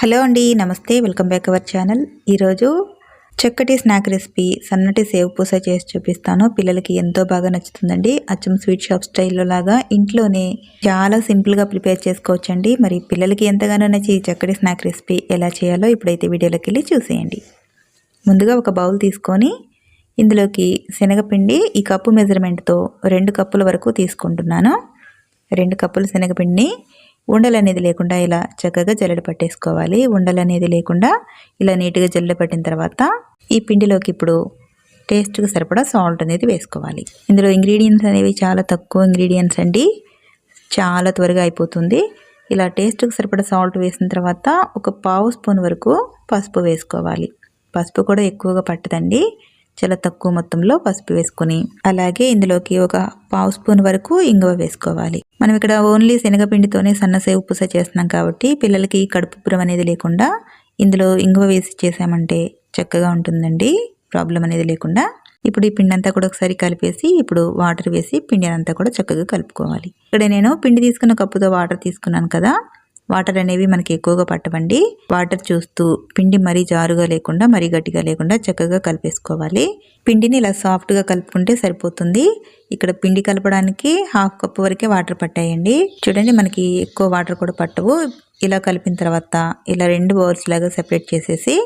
Hello అండి నమస్తే welcome back our channel. ఈరోజు చక్కటి స్నాక్ రెసిపీ సన్నటి సేవ్ పూస చేసి చూపిస్తాను. పిల్లలకి ఎంతో బాగా నచ్చుతుందండి. అచ్చం స్వీట్ షాప్ స్టైల్లో లాగా ఇంట్లోనే చాలా సింపుల్గా ప్రిపేర్ చేసుకోవచ్చండి. మరి పిల్లలకి ఎంతగానో నచ్చి ఈ చక్కటి స్నాక్ రెసిపీ ఎలా చేయాలో ఇప్పుడైతే వీడియోలోకి వెళ్ళి చూసేయండి. ముందుగా ఒక బౌల్ తీసుకొని ఇందులోకి శనగపిండి ఈ కప్పు మెజర్మెంట్తో రెండు కప్పుల వరకు తీసుకుంటున్నాను. రెండు కప్పుల శనగపిండిని ఉండలు అనేది లేకుండా ఇలా చక్కగా జల్లెడ పట్టేసుకోవాలి. ఉండలు అనేది లేకుండా ఇలా నీట్గా జల్లెడ పట్టిన తర్వాత ఈ పిండిలోకి ఇప్పుడు టేస్ట్కి సరిపడా సాల్ట్ అనేది వేసుకోవాలి. ఇందులో ఇంగ్రీడియంట్స్ అనేవి చాలా తక్కువ ఇంగ్రీడియంట్స్ అండి. చాలా త్వరగా అయిపోతుంది. ఇలా టేస్ట్కి సరిపడా సాల్ట్ వేసిన తర్వాత ఒక పావు స్పూన్ వరకు పసుపు వేసుకోవాలి. పసుపు కూడా ఎక్కువగా పట్టదండి. చాలా తక్కువ మొత్తంలో పసుపు వేసుకొని అలాగే ఇందులోకి ఒక పావు స్పూన్ వరకు ఇంగువ వేసుకోవాలి. మనం ఇక్కడ ఓన్లీ శనగపిండితోనే సన్నసేవు పూస చేస్తున్నాం కాబట్టి పిల్లలకి కడుపుపురం అనేది లేకుండా ఇందులో ఇంగువ వేసి చేసామంటే చక్కగా ఉంటుందండి. ప్రాబ్లం అనేది లేకుండా. ఇప్పుడు ఈ పిండి అంతా కూడా ఒకసారి కలిపేసి ఇప్పుడు వాటర్ వేసి పిండి అంతా కూడా చక్కగా కలుపుకోవాలి. ఇక్కడ నేను పిండి తీసుకున్న కప్పుతో వాటర్ తీసుకున్నాను కదా. వాటర్ అనేవి మనకి ఎక్కువగా పట్టవండి. వాటర్ చూస్తూ పిండి మరీ జారుగా లేకుండా మరీ గట్టిగా లేకుండా చక్కగా కలిపేసుకోవాలి. పిండిని ఇలా సాఫ్ట్గా కలుపుకుంటే సరిపోతుంది. ఇక్కడ పిండి కలపడానికి హాఫ్ కప్ వరకే వాటర్ పట్టాయండి. చూడండి మనకి ఎక్కువ వాటర్ కూడా పట్టవు. ఇలా కలిపిన తర్వాత ఇలా రెండు బౌల్స్ లాగా సెపరేట్ చేసేసి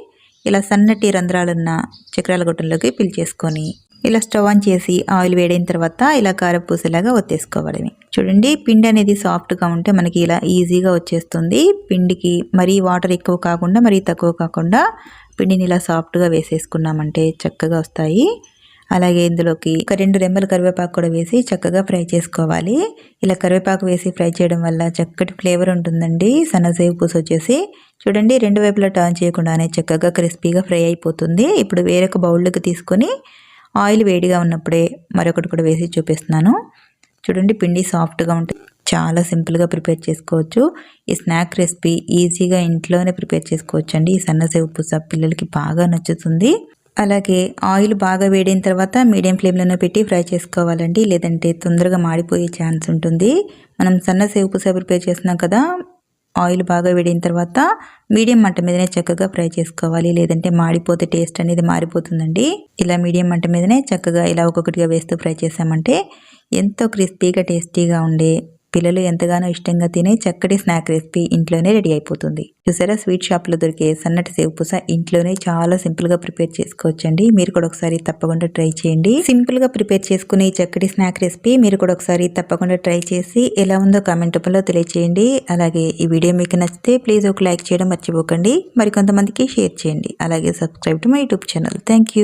ఇలా సన్నటి రంధ్రాలున్న చక్రాల గుట్టంలోకి పిలిచేసుకొని ఇలా స్టవ్ ఆన్ చేసి ఆయిల్ వేడైన తర్వాత ఇలా కారపూసలాగా ఒత్తేసుకోవాలి చూడండి పిండి అనేది సాఫ్ట్గా ఉంటే మనకి ఇలా ఈజీగా వచ్చేస్తుంది. పిండికి మరీ వాటర్ ఎక్కువ కాకుండా మరీ తక్కువ కాకుండా పిండిని ఇలా సాఫ్ట్గా వేసేసుకున్నామంటే చక్కగా వస్తాయి. అలాగే ఇందులోకి ఒక రెండు రెమ్మల కరివేపాకు కూడా వేసి చక్కగా ఫ్రై చేసుకోవాలి. ఇలా కరివేపాకు వేసి ఫ్రై చేయడం వల్ల చక్కటి ఫ్లేవర్ ఉంటుందండి. సన్నసేపు పూస వచ్చేసి చూడండి రెండు వైపులా టర్న్ చేయకుండానే చక్కగా క్రిస్పీగా ఫ్రై అయిపోతుంది. ఇప్పుడు వేరొక బౌల్లోకి తీసుకొని ఆయిల్ వేడిగా ఉన్నప్పుడే మరొకటి కూడా వేసి చూపిస్తున్నాను. చూడండి పిండి సాఫ్ట్గా ఉంటుంది చాలా సింపుల్గా ప్రిపేర్ చేసుకోవచ్చు. ఈ స్నాక్ రెసిపీ ఈజీగా ఇంట్లోనే ప్రిపేర్ చేసుకోవచ్చు అండి ఈ సన్నసేవు పూస పిల్లలకి బాగా నచ్చుతుంది. అలాగే ఆయిల్ బాగా వేడిన తర్వాత మీడియం ఫ్లేమ్లోనే పెట్టి ఫ్రై చేసుకోవాలండి. లేదంటే తొందరగా మాడిపోయే ఛాన్స్ ఉంటుంది. మనం సన్న సేవు పూస ప్రిపేర్ చేస్తున్నాం కదా ఆయిల్ బాగా వేడిన తర్వాత మీడియం మంట మీదనే చక్కగా ఫ్రై చేసుకోవాలి. లేదంటే మాడిపోతే టేస్ట్ అనేది మారిపోతుందండి. ఇలా మీడియం మంట మీదనే చక్కగా ఇలా ఒక్కొక్కటిగా వేస్తూ ఫ్రై చేసామంటే ఎంతో క్రిస్పీగా టేస్టీగా ఉండే పిల్లలు ఎంతగానో ఇష్టంగా తినే చక్కటి స్నాక్ రెసిపీ ఇంట్లోనే రెడీ అయిపోతుంది. చూసారా? స్వీట్ షాప్లో దొరికే సన్నటి సేవు పూస ఇంట్లోనే చాలా సింపుల్గా ప్రిపేర్ చేసుకోవచ్చండి. మీరు కూడా ఒకసారి తప్పకుండా ట్రై చేయండి. సింపుల్గా ప్రిపేర్ చేసుకునే చక్కటి స్నాక్ రెసిపీ మీరు కూడా ఒకసారి తప్పకుండా ట్రై చేసి ఎలా ఉందో కామెంట్ రూపంలో తెలియచేయండి. అలాగే ఈ వీడియో మీకు నచ్చితే ప్లీజ్ ఒక లైక్ చేయడం మర్చిపోకండి. మరి కొంతమందికి షేర్ చేయండి. అలాగే subscribe to my YouTube channel thank